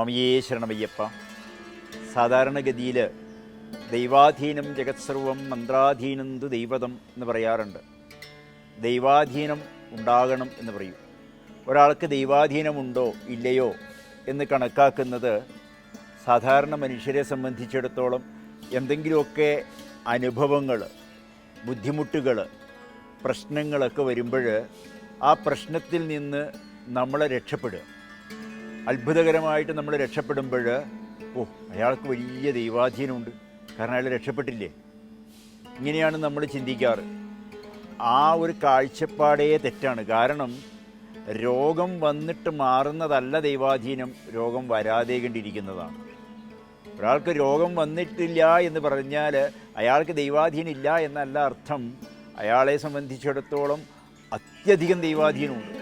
സ്വാമിയേ ശരണമയ്യപ്പ. സാധാരണഗതിയിൽ ദൈവാധീനം ജഗത്സർവം മന്ത്രാധീനം തു ദൈവതം എന്ന് പറയാറുണ്ട്. ദൈവാധീനം ഉണ്ടാകണം എന്ന് പറയും. ഒരാൾക്ക് ദൈവാധീനമുണ്ടോ ഇല്ലയോ എന്ന് കണക്കാക്കുന്നത് സാധാരണ മനുഷ്യരെ സംബന്ധിച്ചിടത്തോളം എന്തെങ്കിലുമൊക്കെ അനുഭവങ്ങൾ ബുദ്ധിമുട്ടുകൾ പ്രശ്നങ്ങളൊക്കെ വരുമ്പോൾ ആ പ്രശ്നത്തിൽ നിന്ന് നമ്മളെ രക്ഷപ്പെടുക. അത്ഭുതകരമായിട്ട് നമ്മൾ രക്ഷപ്പെടുമ്പോൾ ഓ അയാൾക്ക് വലിയ ദൈവാധീനമുണ്ട്. കാരണം അയാൾ രക്ഷപ്പെട്ടില്ലേ? ഇങ്ങനെയാണ് നമ്മൾ ചിന്തിക്കാറ്. ആ ഒരു കാഴ്ചപ്പാടേ തെറ്റാണ്. കാരണം രോഗം വന്നിട്ട് മാറുന്നതല്ല ദൈവാധീനം. രോഗം വരാതെ കണ്ടിരിക്കുന്നതാണ്. ഒരാൾക്ക് രോഗം വന്നിട്ടില്ല എന്ന് പറഞ്ഞാൽ അയാൾക്ക് ദൈവാധീനം ഇല്ല എന്നല്ല അർത്ഥം. അയാളെ സംബന്ധിച്ചിടത്തോളം അത്യധികം ദൈവാധീനമുണ്ട്.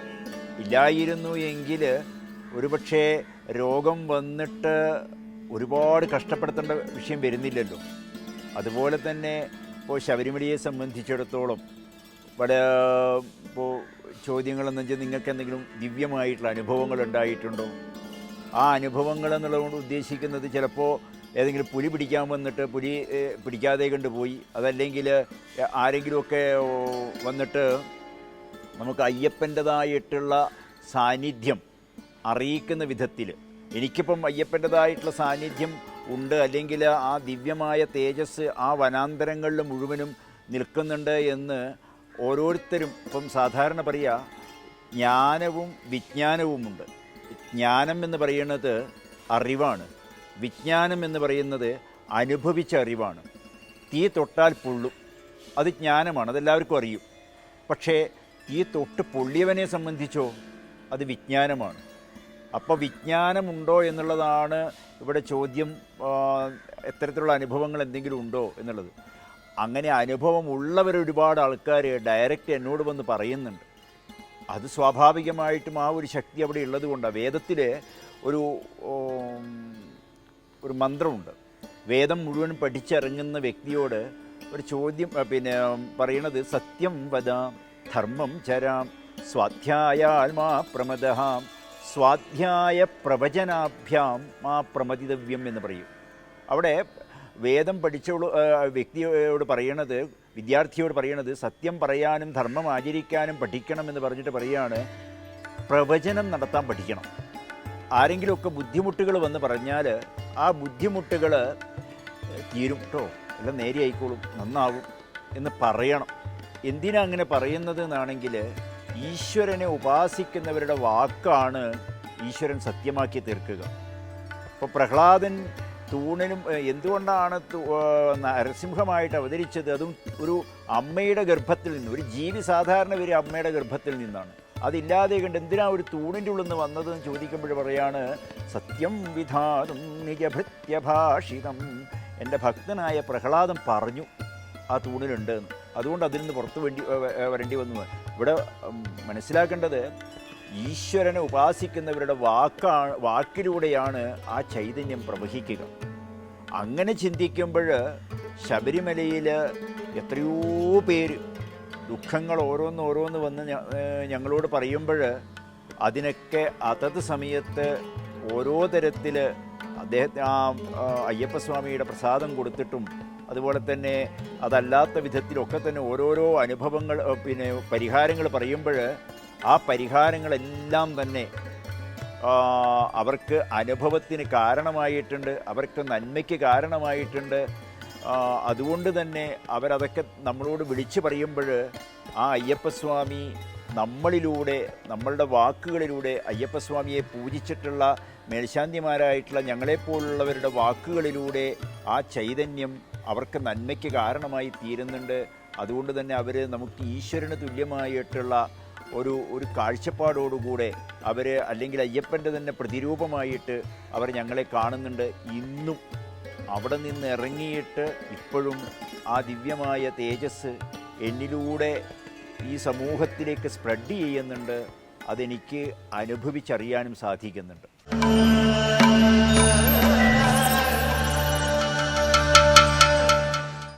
ഇല്ലായിരുന്നു എങ്കിൽ ഒരുപക്ഷെ രോഗം വന്നിട്ട് ഒരുപാട് കഷ്ടപ്പെടുത്തേണ്ട വിഷയം വരുന്നില്ലല്ലോ. അതുപോലെ തന്നെ ഇപ്പോൾ ശബരിമലയെ സംബന്ധിച്ചിടത്തോളം ഇവിടെ ഇപ്പോൾ ചോദ്യങ്ങളെന്ന് വെച്ചാൽ നിങ്ങൾക്ക് എന്തെങ്കിലും ദിവ്യമായിട്ടുള്ള അനുഭവങ്ങൾ ഉണ്ടായിട്ടുണ്ടോ? ആ അനുഭവങ്ങൾ എന്നുള്ളതുകൊണ്ട് ഉദ്ദേശിക്കുന്നത് ചിലപ്പോൾ ഏതെങ്കിലും പുലി പിടിക്കാൻ വന്നിട്ട് പുലി പിടിക്കാതെ കണ്ടുപോയി അതല്ലെങ്കിൽ ആരെങ്കിലുമൊക്കെ വന്നിട്ട് നമുക്ക് അയ്യപ്പന്റെതായിട്ടുള്ള സാന്നിധ്യം അറിയിക്കുന്ന വിധത്തിൽ. എനിക്കിപ്പം അയ്യപ്പന്റെതായിട്ടുള്ള സാന്നിധ്യം ഉണ്ട്. അല്ലെങ്കിൽ ആ ദിവ്യമായ തേജസ് ആ വനാന്തരങ്ങളിൽ മുഴുവനും നിൽക്കുന്നുണ്ട് എന്ന് ഓരോരുത്തരും ഇപ്പം സാധാരണ പറയുക ജ്ഞാനവും വിജ്ഞാനവുമുണ്ട് ജ്ഞാനം എന്ന് പറയുന്നത് അറിവാണ്. വിജ്ഞാനം എന്ന് പറയുന്നത് അനുഭവിച്ച അറിവാണ്. തീ തൊട്ടാൽ പൊള്ളും. അത് ജ്ഞാനമാണ്. അതെല്ലാവർക്കും അറിയും. പക്ഷേ തീ തൊട്ട് പൊള്ളിയവനെ സംബന്ധിച്ചോ അത് വിജ്ഞാനമാണ്. അപ്പോൾ വിജ്ഞാനമുണ്ടോ എന്നുള്ളതാണ് ഇവിടെ ചോദ്യം എത്തരത്തിലുള്ള അനുഭവങ്ങൾ എന്തെങ്കിലും ഉണ്ടോ എന്നുള്ളത്. അങ്ങനെ അനുഭവം ഉള്ളവർ ഒരുപാട് ആൾക്കാർ ഡയറക്റ്റ് എന്നോട് വന്ന് പറയുന്നുണ്ട്. അത് സ്വാഭാവികമായിട്ടും ആ ഒരു ശക്തി അവിടെ ഉള്ളത് കൊണ്ടാണ് വേദത്തിലെ ഒരു ഒരു മന്ത്രമുണ്ട്. വേദം മുഴുവൻ പഠിച്ചിറങ്ങുന്ന വ്യക്തിയോട് ഒരു ചോദ്യം പിന്നെ പറയണത് സത്യം വദാം ധർമ്മം ചരാം സ്വാധ്യായാൽ മാ പ്രമദഹാം സ്വാധ്യായ പ്രവചനാഭ്യാം ആ പ്രമതിതവ്യം എന്ന് പറയും. അവിടെ വേദം പഠിച്ച വ്യക്തിയോട് പറയണത് വിദ്യാർത്ഥിയോട് പറയണത് സത്യം പറയാനും ധർമ്മം ആചരിക്കാനും പഠിക്കണം എന്ന് പറഞ്ഞിട്ട് പറയാണ് പ്രവചനം നടത്താൻ പഠിക്കണം. ആരെങ്കിലുമൊക്കെ ബുദ്ധിമുട്ടുകൾ വന്ന് പറഞ്ഞാൽ ആ ബുദ്ധിമുട്ടുകൾ തീരും കേട്ടോ എല്ലാം നേരെ ആയിക്കോളും നന്നാവും എന്ന് പറയണം. എന്തിനാ അങ്ങനെ പറയുന്നത് എന്നാണെങ്കിൽ ഈശ്വരനെ ഉപാസിക്കുന്നവരുടെ വാക്കാണ് ഈശ്വരൻ സത്യമാക്കി തീർക്കുക. അപ്പോൾ പ്രഹ്ലാദൻ തൂണിനും എന്തുകൊണ്ടാണ് നരസിംഹമായിട്ട് അവതരിച്ചത്? അതും ഒരു അമ്മയുടെ ഗർഭത്തിൽ നിന്ന് ഒരു ജീവി സാധാരണ ഒരു അമ്മയുടെ ഗർഭത്തിൽ നിന്നാണ്. അതില്ലാതെ കണ്ട് എന്തിനാ ഒരു തൂണിന്റെ ഉള്ളിൽ നിന്ന് വന്നതെന്ന് ചോദിക്കുമ്പോൾ പറയാണ് സത്യം വിധാതും നിജഭൃത്യഭാഷിതം. എന്റെ ഭക്തനായ പ്രഹ്ലാദം പറഞ്ഞു ആ തൂണിലുണ്ട് എന്ന്. അതുകൊണ്ട് അതിൽ നിന്ന് പുറത്തു വേണ്ടി വരേണ്ടി വന്നു ഇവിടെ മനസ്സിലാക്കേണ്ടത് ഈശ്വരനെ ഉപാസിക്കുന്നവരുടെ വാക്കാണ് വാക്കിലൂടെയാണ് ആ ചൈതന്യം പ്രവഹിക്കുക. അങ്ങനെ ചിന്തിക്കുമ്പോൾ ശബരിമലയിൽ എത്രയോ പേര് ദുഃഖങ്ങൾ ഓരോന്ന് ഓരോന്ന് വന്ന് ഞങ്ങളോട് പറയുമ്പോൾ അതിനൊക്കെ അതത് സമയത്ത് ഓരോ തരത്തിൽ അദ്ദേഹത്തെ ആ ആ, അയ്യപ്പസ്വാമിയുടെ പ്രസാദം കൊടുത്തിട്ടും അതുപോലെ തന്നെ അതല്ലാത്ത വിധത്തിലൊക്കെ തന്നെ ഓരോരോ അനുഭവങ്ങൾ പിന്നെ പരിഹാരങ്ങൾ പറയുമ്പോൾ ആ പരിഹാരങ്ങളെല്ലാം തന്നെ അവർക്ക് അനുഭവത്തിന് കാരണമായിട്ടുണ്ട് അവർക്ക് നന്മയ്ക്ക് കാരണമായിട്ടുണ്ട്. അതുകൊണ്ട് തന്നെ അവരതൊക്കെ നമ്മളോട് വിളിച്ചു പറയുമ്പോൾ ആ അയ്യപ്പസ്വാമി നമ്മളിലൂടെ നമ്മളുടെ വാക്കുകളിലൂടെ അയ്യപ്പസ്വാമിയെ പൂജിച്ചിട്ടുള്ള മേൽശാന്തിമാരായിട്ടുള്ള ഞങ്ങളെപ്പോലുള്ളവരുടെ വാക്കുകളിലൂടെ ആ ചൈതന്യം അവർക്ക് നന്മയ്ക്ക് കാരണമായി തീരുന്നുണ്ട്. അതുകൊണ്ട് തന്നെ അവർ നമുക്ക് ഈശ്വരന് തുല്യമായിട്ടുള്ള ഒരു ഒരു കാഴ്ചപ്പാടോടുകൂടെ അവർ അല്ലെങ്കിൽ അയ്യപ്പന്റെ തന്നെ പ്രതിരൂപമായിട്ട് അവർ ഞങ്ങളെ കാണുന്നുണ്ട്. ഇന്നും അവിടെ നിന്ന് ഇറങ്ങിയിട്ട് ഇപ്പോഴും ആ ദിവ്യമായ തേജസ് എന്നിലൂടെ ഈ സമൂഹത്തിലേക്ക് സ്പ്രെഡ് ചെയ്യുന്നുണ്ട്. അതെനിക്ക് അനുഭവിച്ചറിയാനും സാധിക്കുന്നുണ്ട്.